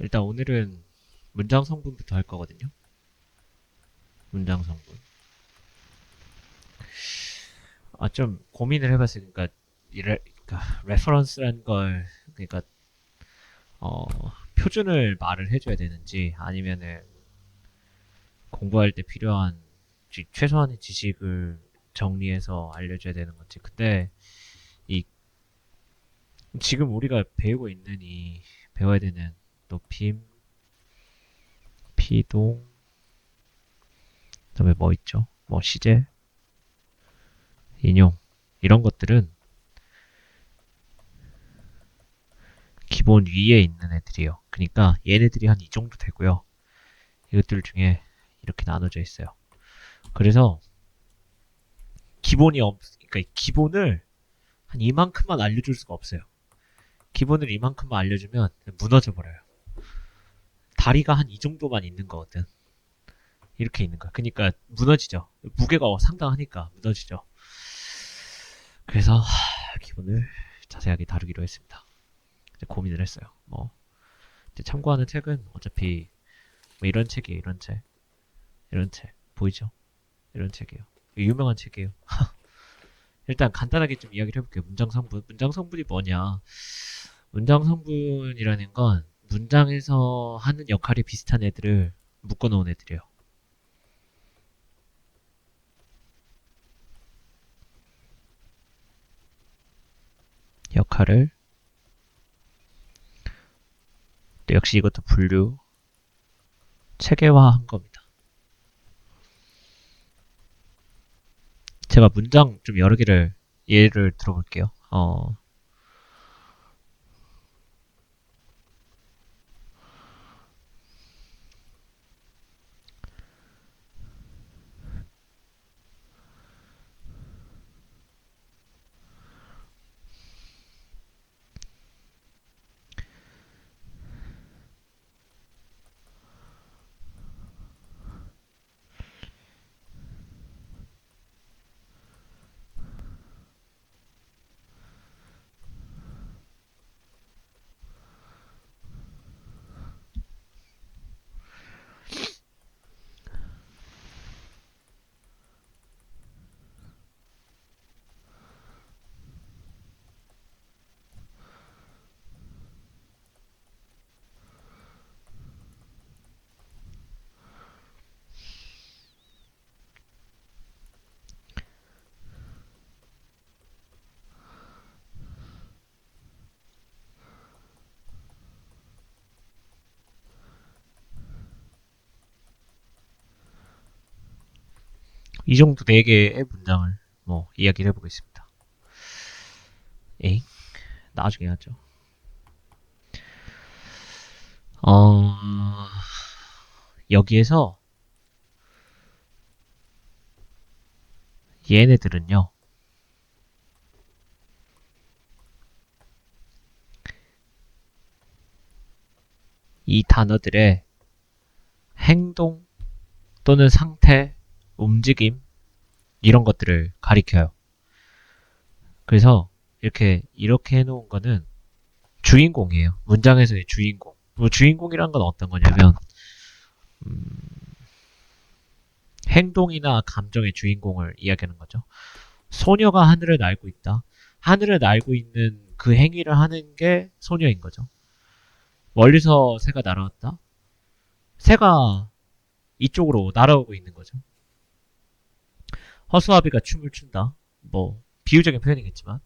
일단 오늘은 문장 성분부터 할 거거든요. 문장 성분. 아, 좀 고민을 해봤어요. 그러니까, 이래, 그러니까, 레퍼런스란 걸, 그러니까, 어, 표준을 말을 해줘야 되는지, 아니면은, 공부할 때 필요한, 지- 최소한의 지식을 정리해서 알려줘야 되는 건지. 근데, 이, 지금 우리가 배우고 있는 이, 배워야 되는 높임, 피동, 그 다음에 뭐 있죠? 뭐 시제, 인용 이런 것들은 기본 위에 있는 애들이에요. 그러니까 얘네들이 한 이 정도 되고요. 이것들 중에 이렇게 나눠져 있어요. 그래서 기본이 없, 그러니까 이 기본을 한 이만큼만 알려줄 수가 없어요. 기본을 이만큼만 알려주면 무너져 버려요. 다리가 한 이 정도만 있는 거거든. 이렇게 있는 거야. 그러니까 무너지죠. 무게가 상당하니까 무너지죠. 그래서 하, 기본을 자세하게 다루기로 했습니다. 고민을 했어요. 뭐 참고하는 책은 어차피 뭐 이런 책이에요. 이런 책, 이런 책 보이죠? 이런 책이에요. 유명한 책이에요. 일단 간단하게 좀 이야기를 해볼게요. 문장 성분. 문장 성분이 뭐냐? 문장 성분이라는 건 문장에서 하는 역할이 비슷한 애들을 묶어놓은 애들이에요. 역할을 또 역시 이것도 분류 체계화한 겁니다. 제가 문장 좀 여러 개를 예를 들어볼게요. 어, 이 정도 네 개의 문장을 뭐 이야기를 해보겠습니다. 에잉? 나중에 하죠. 어, 여기에서 얘네들은요. 이 단어들의 행동 또는 상태, 움직임 이런 것들을 가리켜요. 그래서 이렇게 이렇게 해놓은 거는 주인공이에요. 문장에서의 주인공. 뭐 주인공이란 건 어떤 거냐면 음, 행동이나 감정의 주인공을 이야기하는 거죠. 소녀가 하늘을 날고 있다. 하늘을 날고 있는 그 행위를 하는 게 소녀인 거죠. 멀리서 새가 날아왔다. 새가 이쪽으로 날아오고 있는 거죠. 허수아비가 춤을 춘다. 뭐 비유적인 표현이겠지만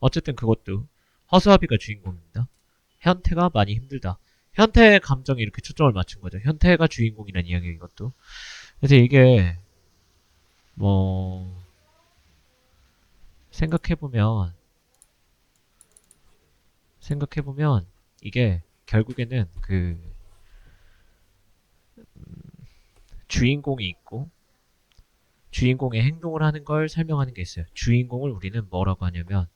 어쨌든 그것도 허수아비가 주인공입니다. 현태가 많이 힘들다. 현태의 감정에 이렇게 초점을 맞춘 거죠. 현태가 주인공이라는 이야기 이것도. 그래서 이게 뭐 생각해 보면 생각해 보면 이게 결국에는 그 음, 주인공이 있고 주인공의 행동을 하는 걸 설명하는 게 있어요. 주인공을 우리는 뭐라고 하냐면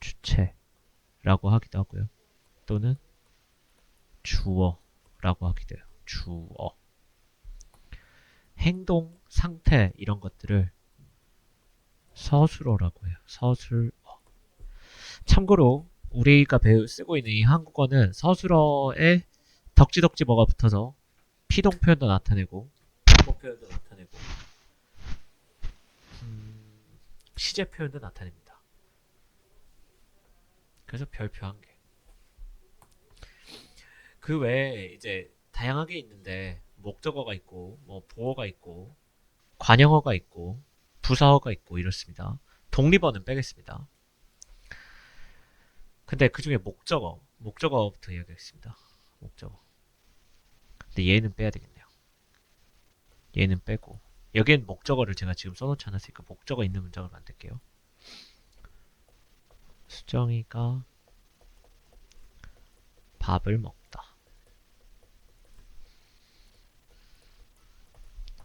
주체라고 하기도 하고요. 또는 주어라고 하기도 해요. 주어. 행동, 상태 이런 것들을 서술어라고 해요. 서술어. 참고로 우리가 배우 쓰고 있는 이 한국어는 서술어에 덕지덕지 뭐가 붙어서 피동 표현도 나타내고 반복 표현도 나타내고 음, 시제 표현도 나타냅니다. 그래서 별표 한 개. 그 외에 이제 다양하게 있는데 목적어가 있고 뭐 보어가 있고 관형어가 있고 부사어가 있고 이렇습니다. 독립어는 빼겠습니다. 근데 그 중에 목적어, 목적어부터 이야기하겠습니다. 목적어. 근데 얘는 빼야 되겠네요. 얘는 빼고 여기엔 목적어를 제가 지금 써놓지 않았으니까 목적어 있는 문장을 만들게요. 수정이가 밥을 먹다.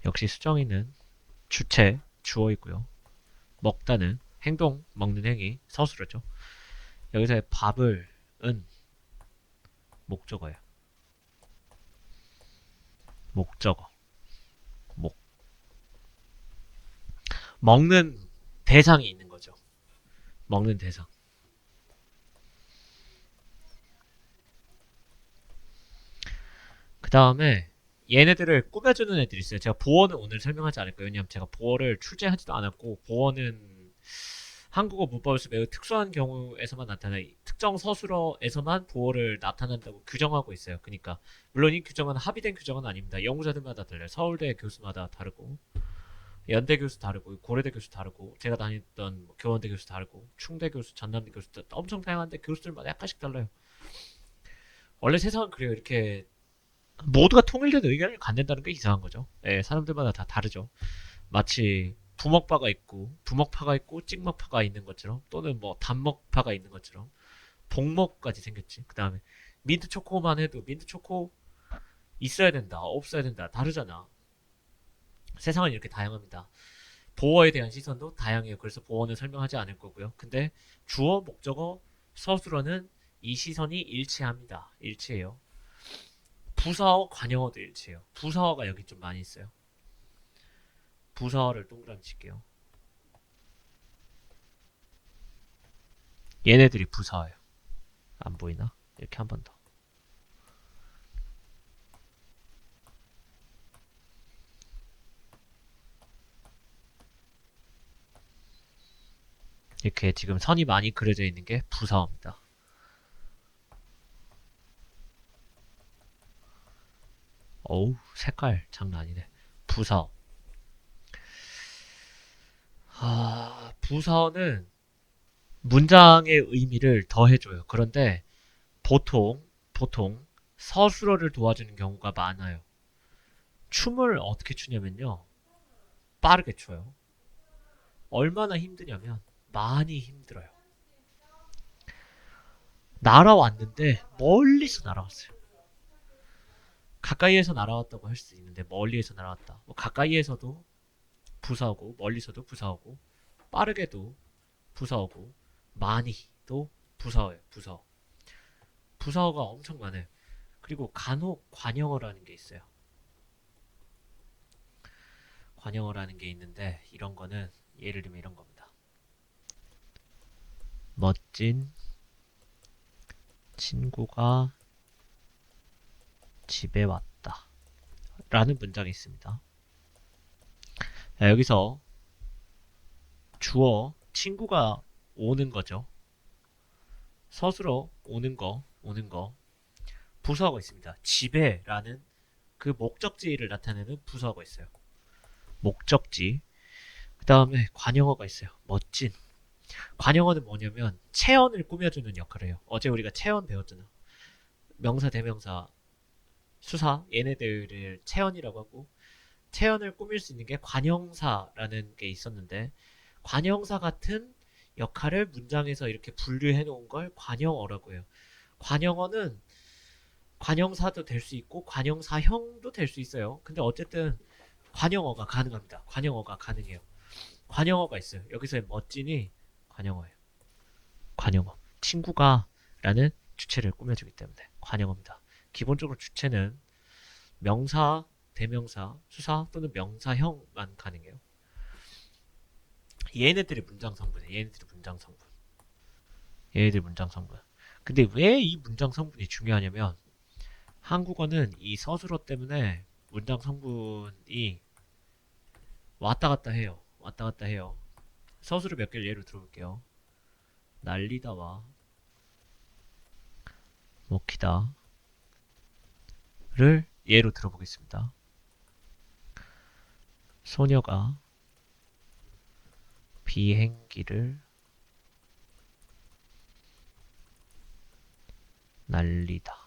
역시 수정이는 주체, 주어이고요. 먹다는 행동, 먹는 행위, 서술어죠. 여기서의 밥을 은 목적어예요. 목적어. 목. 먹는 대상이 있는 거죠. 먹는 대상. 그 다음에 얘네들을 꾸며주는 애들이 있어요. 제가 보어는 오늘 설명하지 않을 거예요. 왜냐하면 제가 보어를 출제하지도 않았고 보어는 한국어 문법에서 매우 특수한 경우에서만 나타나 특정 서술어에서만 보어를 나타난다고 규정하고 있어요. 그러니까 물론 이 규정은 합의된 규정은 아닙니다. 연구자들마다 달라요. 서울대 교수마다 다르고 연대 교수 다르고 고려대 교수 다르고 제가 다녔던 뭐 교원대 교수 다르고 충대 교수, 전남대 교수 엄청 다양한데 교수들마다 약간씩 달라요. 원래 세상은 그래요. 이렇게 모두가 통일된 의견을 갖는다는 게 이상한 거죠. 예, 사람들마다 다 다르죠. 마치 부먹파가 있고 부먹파가 있고 찍먹파가 있는 것처럼 또는 뭐 단먹파가 있는 것처럼 복먹까지 생겼지. 그 다음에 민트 초코만 해도 민트 초코 있어야 된다, 없어야 된다, 다르잖아. 세상은 이렇게 다양합니다. 보어에 대한 시선도 다양해요. 그래서 보어는 설명하지 않을 거고요. 근데 주어, 목적어, 서술어는 이 시선이 일치합니다. 일치해요. 부사어, 관형어도 일치해요. 부사어가 여기 좀 많이 있어요. 부사어를 동그라미 칠게요. 얘네들이 부사어예요. 안 보이나? 이렇게 한 번 더. 이렇게 지금 선이 많이 그려져 있는 게 부사어입니다. 어우, 색깔 장난 아니네. 부사어. 아, 부사어는 문장의 의미를 더해줘요. 그런데 보통, 보통 서술어를 도와주는 경우가 많아요. 춤을 어떻게 추냐면요. 빠르게 춰요. 얼마나 힘드냐면 많이 힘들어요. 날아왔는데 멀리서 날아왔어요. 가까이에서 날아왔다고 할 수 있는데 멀리에서 날아왔다. 뭐 가까이에서도 부사하고 멀리서도 부사하고 빠르게도 부사하고 많이도 부사어예요. 부사어. 부사어가 엄청 많아요. 그리고 간혹 관형어라는 게 있어요. 관형어라는 게 있는데 이런 거는 예를 들면 이런 겁니다. 멋진 친구가 집에 왔다. 라는 문장이 있습니다. 자, 여기서 주어 친구가 오는 거죠. 서술어 오는 거, 오는 거. 부사어가 있습니다. 집에라는 그 목적지를 나타내는 부사어가 있어요. 목적지. 그 다음에 관형어가 있어요. 멋진. 관형어는 뭐냐면 체언을 꾸며주는 역할을 해요. 어제 우리가 체언 배웠잖아. 명사, 대명사, 수사 얘네들을 체언이라고 하고 체언을 꾸밀 수 있는 게 관형사라는 게 있었는데 관형사 같은 역할을 문장에서 이렇게 분류해 놓은 걸 관형어라고 해요. 관형어는 관형사도 될 수 있고 관형사형도 될 수 있어요. 근데 어쨌든 관형어가 가능합니다. 관형어가 가능해요. 관형어가 있어요. 여기서의 멋진이 관형어예요. 관형어. 친구가 라는 주체를 꾸며주기 때문에 관형어입니다. 기본적으로 주체는 명사, 대명사, 수사 또는 명사형만 가능해요. 얘네들이 문장 성분이에요. 얘네들이 문장 성분. 얘네들이 문장 성분. 근데 왜 이 문장 성분이 중요하냐면 한국어는 이 서술어 때문에 문장 성분이 왔다 갔다 해요. 왔다 갔다 해요. 서술어 몇 개를 예로 들어볼게요. 날리다와 먹히다를 예로 들어보겠습니다. 소녀가 비행기를 날리다.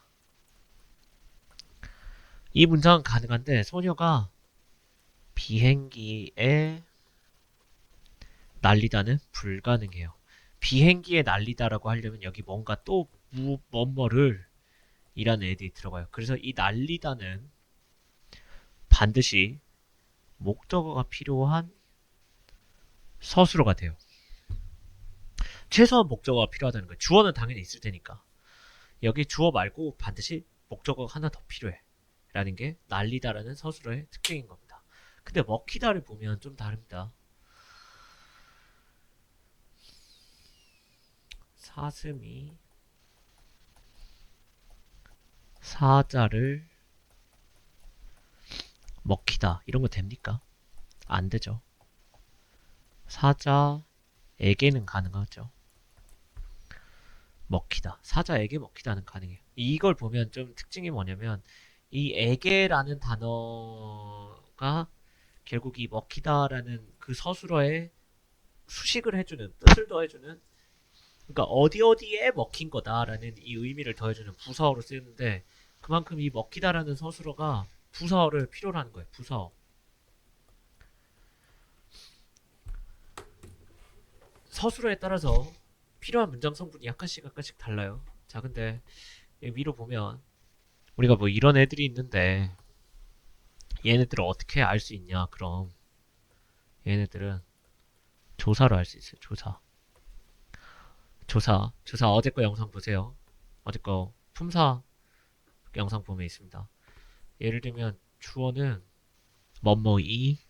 이 문장은 가능한데 소녀가 비행기에 날리다는 불가능해요. 비행기에 날리다라고 하려면 여기 뭔가 또 무, 뭐뭐를 이라는 애들이 들어가요. 그래서 이 날리다는 반드시 목적어가 필요한 서술어가 돼요. 최소한 목적어가 필요하다는 거예요. 주어는 당연히 있을 테니까. 여기 주어 말고 반드시 목적어가 하나 더 필요해. 라는 게 날리다라는 서술어의 특징인 겁니다. 근데 먹히다를 보면 좀 다릅니다. 사슴이 사자를 먹히다 이런 거 됩니까? 안 되죠. 사자에게는 가능하죠. 먹히다. 사자에게 먹히다는 가능해요. 이걸 보면 좀 특징이 뭐냐면 이 에게라는 단어가 결국 이 먹히다라는 그 서술어에 수식을 해주는 뜻을 더해주는 그러니까 어디 어디에 먹힌 거다라는 이 의미를 더해주는 부사어로 쓰는데 그만큼 이 먹히다라는 서술어가 부사어를 필요로 하는 거예요. 부사어. 서술어에 따라서 필요한 문장 성분이 약간씩 약간씩 달라요. 자, 근데 위로 보면 우리가 뭐 이런 애들이 있는데 얘네들을 어떻게 알 수 있냐? 그럼 얘네들은 조사로 알 수 있어요. 조사. 조사. 조사 어제 거 영상 보세요. 어제 거 품사 영상 보면 있습니다. 예를 들면 주어는 뭐뭐이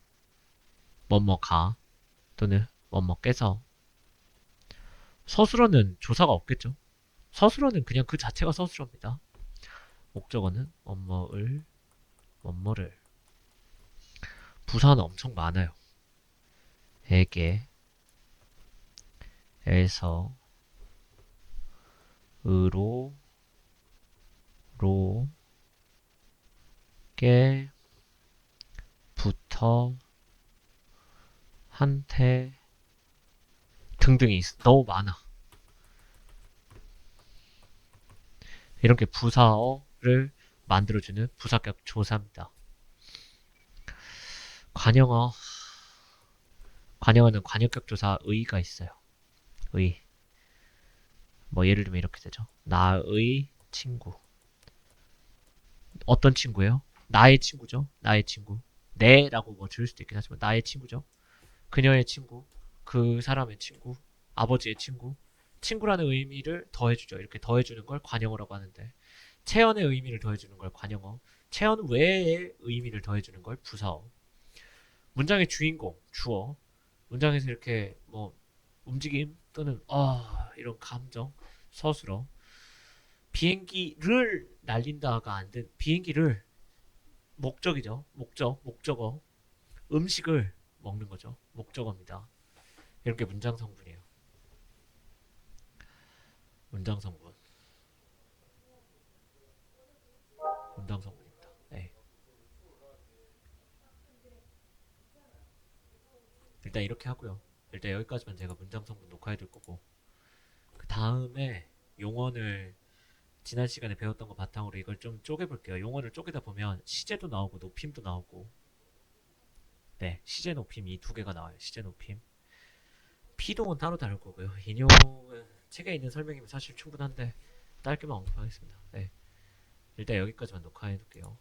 뭐뭐가 또는 뭐뭐께서 서술어는 조사가 없겠죠. 서술어는 그냥 그 자체가 서술어입니다. 목적어는 뭐뭐을 뭐뭐를 부사는 엄청 많아요. 에게 에서 으로 로게 부터 한테 등등이 있, 너무 많아. 이렇게 부사어를 만들어주는 부사격 조사입니다. 관형어 관형어는 관역격 조사 의가 있어요. 의. 뭐 예를 들면 이렇게 되죠. 나의 친구. 어떤 친구예요? 나의 친구죠. 나의 친구. 내라고 뭐 지을 수도 있긴 하지만 나의 친구죠. 그녀의 친구, 그 사람의 친구, 아버지의 친구. 친구라는 의미를 더해주죠. 이렇게 더해주는 걸 관형어라고 하는데 체언의 의미를 더해주는 걸 관형어, 체언 외의 의미를 더해주는 걸 부사어. 문장의 주인공, 주어. 문장에서 이렇게 뭐 움직임 또는 아 이런 감정, 서술어. 비행기를 날린다가 안 된 비행기를 목적이죠. 목적, 목적어. 음식을 먹는 거죠. 목적어입니다. 이렇게 문장 성분이에요. 문장 성분. 문장 성분입니다. 네. 일단 이렇게 하고요. 일단 여기까지만 제가 문장 성분 녹화해 둘 거고 그 다음에 용언을 지난 시간에 배웠던 거 바탕으로 이걸 좀 쪼개볼게요. 용언을 쪼개다 보면 시제도 나오고 높임도 나오고 네 시제 높임 이 두 개가 나와요. 시제 높임 피동은 따로 다룰 거고요. 인용은 책에 있는 설명이면 사실 충분한데 짧게만 언급하겠습니다. 네 일단 여기까지만 녹화해 둘게요.